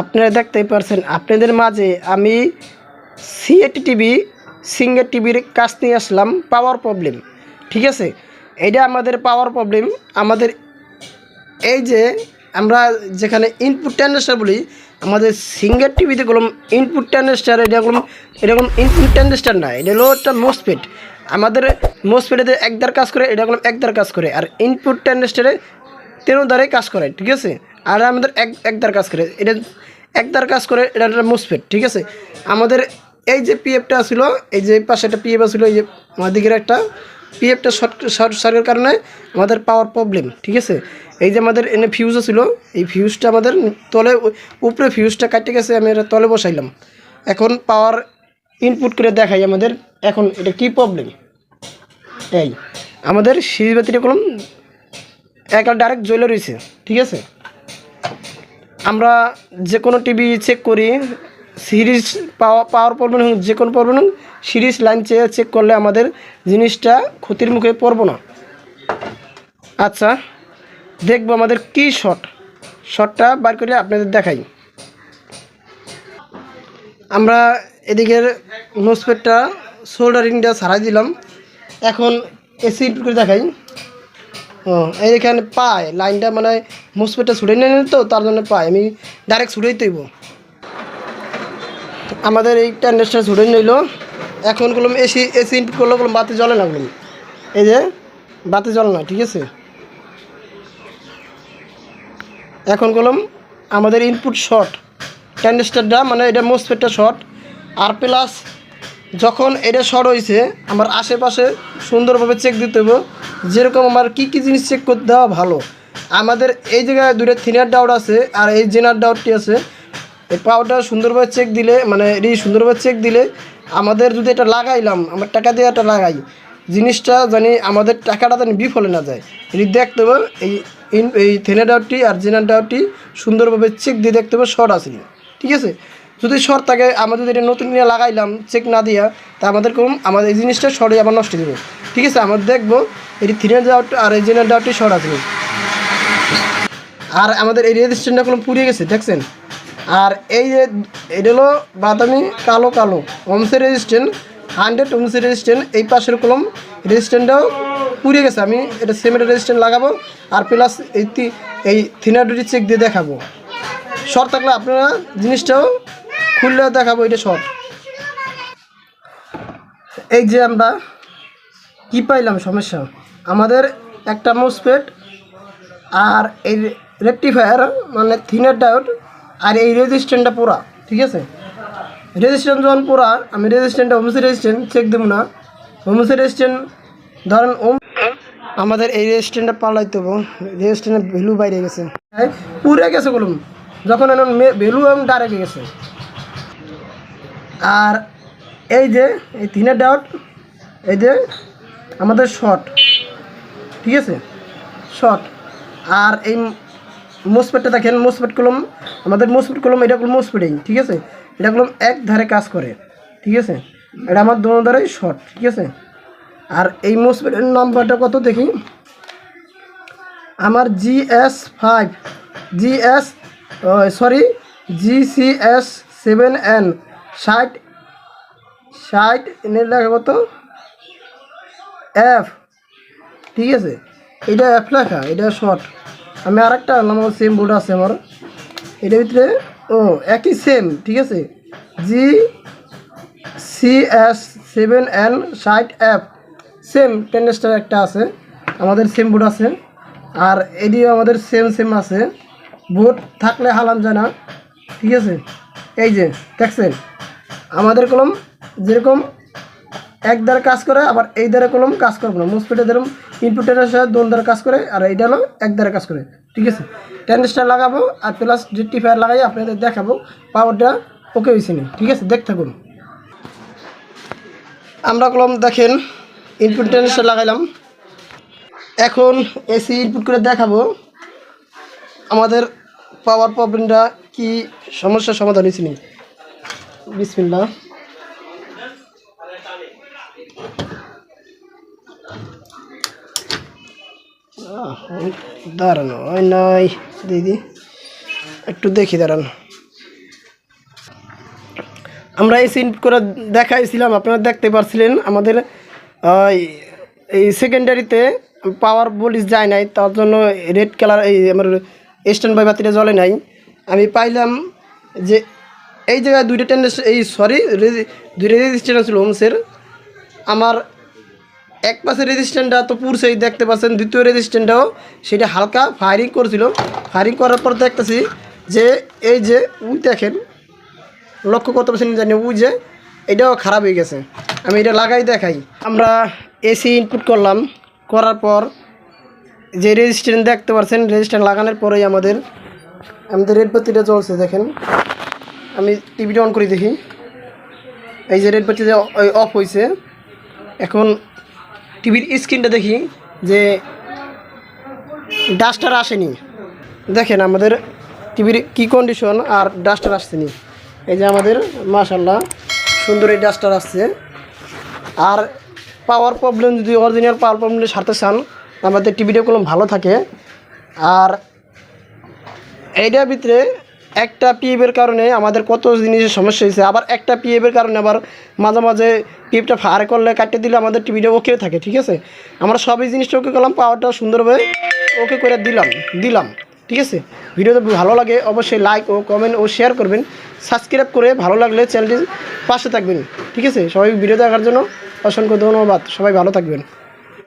আপনারা দেখতেই পারছেন, আপনাদের মাঝে আমি সিএটি টিভি সিঙ্গার টিভির কাজ নিয়ে আসলাম পাওয়ার প্রবলেম ঠিক আছে? এটা আমাদের পাওয়ার প্রবলেম আমাদের এই যে আমরা যেখানে ইনপুট ট্যান্ডেস্টার বলি, আমাদের সিঙ্গার টিভিতে গেলাম ইনপুট ট্যান্ডেস্টার এটা গেলাম এরকম ইনপুট ট্যান্ডেস্টার না, এটা হলো একটা মোসপেট আমাদের মোসপেটে একদার কাজ করে, এটা গেলাম একদার কাজ করে, আর ইনপুট ট্যান্ডেস্টারে তেরো দ্বারাই কাজ করে, ঠিক আছে? আর আমাদের এক একদার কাজ করে, এটা একদার কাজ করে এটা একটা মুসফেট, ঠিক আছে? আমাদের এই যে পিএফটা ছিল, এই যে পাশে একটা পিএফ ছিল, এই যে আমাদের একটা পিএফটা শর্ট শর্ট সার্কের কারণে আমাদের পাওয়ার প্রবলেম ঠিক আছে? এই যে আমাদের এনে ফিউজও ছিল, এই ফিউজটা আমাদের তলে, উপরে ফিউজটা কাটতে গেছে, আমি এটা তলে বসাইলাম। এখন পাওয়ার ইনপুট করে দেখাই আমাদের, এখন এটা কি প্রবলেম এই, আমাদের সিরিজ বাতিটা কোনো, একটা ডাইরেক্ট জ্বলে রয়েছে, ঠিক আছে? আমরা যে কোনো টিভি চেক করি সিরিজ পাওয়া, পাওয়ার প্রবলেম হোক যে কোনো প্রবলেম হোক সিরিজ লাইন চেয়ে চেক করলে আমাদের জিনিসটা ক্ষতির মুখে পড়ব না। আচ্ছা দেখব আমাদের কি শট শটটা বার করে আপনাদের দেখাই। আমরা এদিকের নোসপেটটা সোল্ডারিংটা ছাড়াই দিলাম। এখন এসি করে দেখাই। এইখানে পায়, লাইনটা মানে মুসপেটটা ছুটে নেন তো তার জন্য পায়, আমি ডাইরেক্ট ছুটেই তৈব। আমাদের এই ট্যান্ডেসটা ছুটে নিল, এখন করলাম এসি এসি ইনপুট করল করলাম বাতি জ্বলে না এই যে, বাতি জ্বলে না, ঠিক আছে? এখন করলাম আমাদের ইনপুট শর্ট ট্যান্ডেস্টারটা মানে এটা মোসপেটটা শর্ট আর প্লাস যখন এটা শর্ট হয়েছে আমার আশেপাশে সুন্দরভাবে চেক দিতে হবে যেরকম আমার কী কী জিনিস চেক করতে দেওয়া ভালো। আমাদের এই জায়গায় দুটো থিনার ডাউট আছে, আর এই জেনার ডাউটটি আছে। এই পাওয়ারটা সুন্দরভাবে চেক দিলে মানে এটি সুন্দরভাবে চেক দিলে আমাদের যদি এটা লাগাইলাম, আমার টাকা দিয়ে এটা লাগাই, জিনিসটা জানি আমাদের টাকাটা জানি বিফলে না যায়। এটি দেখতে হবে, এই এই থিনার ডাউটটি আর জেনার ডাউটটি সুন্দরভাবে চেক দিয়ে দেখতে হবে শর্ট আসেনি ঠিক আছে? যদি শর্ট থাকে, আমরা যদি এটা নতুন নিয়ে লাগাইলাম চেক না দিয়া, তা আমাদের কম আমাদের এই জিনিসটা শর্টে আবার নষ্ট দেবে ঠিক আছে, আমরা দেখব, এটি থ্রিনার ডাউট আর এই জেনার ডাউটটি শর্ট আছে আর আমাদের এই রেজিস্ট্যান্টটা কোনো পুড়িয়ে গেছে, দেখছেন? আর এই যে, এটা হলো বাদামি, কালো কালো, ওমসের রেজিস্ট্যান্ট হান্ড্রেড ওমসের রেজিস্ট্যান্ট এই পাশের কলম রেজিস্ট্যান্টটাও পুড়িয়ে গেছে। আমি এটা সিমেন্টের রেজিস্ট্যান্ট লাগাবো, আর প্লাস এই এই থিনার ডুটি চেক দিয়ে দেখাবো। শর্ট থাকলে আপনারা জিনিসটাও খুললে দেখাবো, এটা সব। এই যে আমরা কি পাইলাম, সমস্যা? আমাদের একটা মোসপেট আর এই রেকটিফায়ার মানে থিনার ডায়োড আর এই রেজিস্ট্যান্টটা পুরা, ঠিক আছে? রেজিস্ট্যান্ট যখন পুরা, আমি রেজিস্ট্যান্টটা হোমসি রেজিস্ট্যান্ট চেক দেবো না। হোমসি রেজিস্ট্যান্ট, ধরেন ওম আমাদের এই রেজিস্ট্যান্টটা পাল্টাইতে হবে, রেজিস্ট্যান্টের ভ্যালু বাইরে গেছে। পুরে গেছে বলুন, যখন এখন ভ্যালু এবং ডাইরেক্ট গেছে। আর এই যে, এই তিনের ডাউট এই যে আমাদের শর্ট ঠিক আছে? শর্ট আর এই মোসপেটটা দেখেন মোসপেট কলম, আমাদের মোসপেট কলম, এটা কলম মোসপেটেই ঠিক আছে? এটা কলম এক ধারে কাজ করে, ঠিক আছে? এটা আমার দোনো ধারেই শর্ট ঠিক আছে? আর এই মোসপেটের নাম্বারটা কত দেখি? আমার G S five G S sorry G C S seven N ষাট ষাট, এনে লেখা কত এফ ঠিক আছে? এটা এফ লেখা, এটা শর্ট আমি আরেকটা আনলাম আমার সেম বোর্ড আছে আমার। এটার ভিতরে, ও, একই সেম ঠিক আছে? G C S seven N ষাট এফ সেম টেন্ডেস্টার একটা আছে। আমাদের সেম বোর্ড আছে। আর এদিও আমাদের সেম সেম আছে। বোর্ড থাকলে হালাম যায় না, ঠিক আছে? এই যে, দেখছেন? আমাদের কলম যেরকম এক দ্বারা কাজ করে, আবার এই দ্বারা কলম কাজ করবে না। মোসপেটে যেরকম ইনপুটের সাথে দোন দ্বারা কাজ করে, আর এইটা হলো এক দ্বারা কাজ করে। ঠিক আছে? টেন্ডেস্টার লাগাবো, আর প্লাস রেক্টিফায়ার লাগাই, আপনাদের দেখাবো পাওয়ারটা ওকে হয়েছে নি। ঠিক আছে? দেখতে থাকুন। আমরা কলম দেখেন ইনপুট টেন্ডেস্টার লাগাইলাম। এখন এসি ইনপুট করে দেখাবো, আমাদের পাওয়ার প্রবলেমটা কি সমস্যার সমাধান হয়েছে বিসমিল্লা দাঁড়ানো, ওই নয় দিদি, একটু দেখি দাঁড়ান। আমরা এই সিন করে দেখাইছিলাম, আপনারা দেখতে পারছিলেন আমাদের এই সেকেন্ডারিতে পাওয়ার বলিস যায় নাই, তার জন্য রেড কালার এই, আমার স্ট্যান্ড বাই বাতিটা জ্বলে নাই। আমি পাইলাম যে এই জায়গায় দুইটা টেন্ডেস এই সরি দুইটা রেজিস্ট্রেশন ছিল হোমসের আমার এক পাশে রেজিস্ট্যান্টটা তো পুরছেই দেখতে পাচ্ছেন, দ্বিতীয় রেজিস্ট্যান্টটাও সেটা হালকা ফায়ারিং করছিল। ফায়ারিং করার পর দেখতেছি যে এই যে উই দেখেন, লক্ষ্য করতে পারছেন জানি উই যে এটাও খারাপ হয়ে গেছে। আমি এটা লাগাই দেখাই। আমরা এসি ইনপুট করলাম, করার পর যে রেজিস্ট্যান্ট দেখতে পাচ্ছেন রেজিস্ট্যান্ট লাগানোর পরেই আমাদের আমাদের রেড বাতিটা চলছে দেখেন। আমি টিভিটা অন করে দেখি। এই যে রেড বাতিটা অফ হয়েছে এখন টিভির স্ক্রিনটা দেখি যে ডাস্টার আসেনি। দেখেন আমাদের টিভির কি কন্ডিশন আর ডাস্টার আসছেনি এই যে আমাদের মাশাল্লাহ সুন্দর এই ডাস্টার আসছে। আর পাওয়ার প্রবলেম যদি অরিজিনাল পাওয়ার প্রবলেম সারতে চান, আমাদের টিভিটা কোনো ভালো থাকে। আর এইটার ভিতরে একটা পিএফের কারণে আমাদের কত জিনিসের সমস্যা হয়েছে, আবার একটা পিএফের কারণে আবার মাঝে মাঝে পিএফটা ফায়ার করলে কাটিয়ে দিলে আমাদের টিভিটা ওকে থাকে, ঠিক আছে? আমরা সবই জিনিসটা ওকে করলাম পাওয়ারটা সুন্দরভাবে ওকে করে দিলাম দিলাম, ঠিক আছে? ভিডিওতে ভালো লাগে অবশ্যই লাইক ও কমেন্ট ও শেয়ার করবেন সাবস্ক্রাইব করে ভালো লাগলে চ্যানেলটির পাশে থাকবেন, ঠিক আছে? সবাই ভিডিও দেখার জন্য অসংখ্য ধন্যবাদ, সবাই ভালো থাকবেন।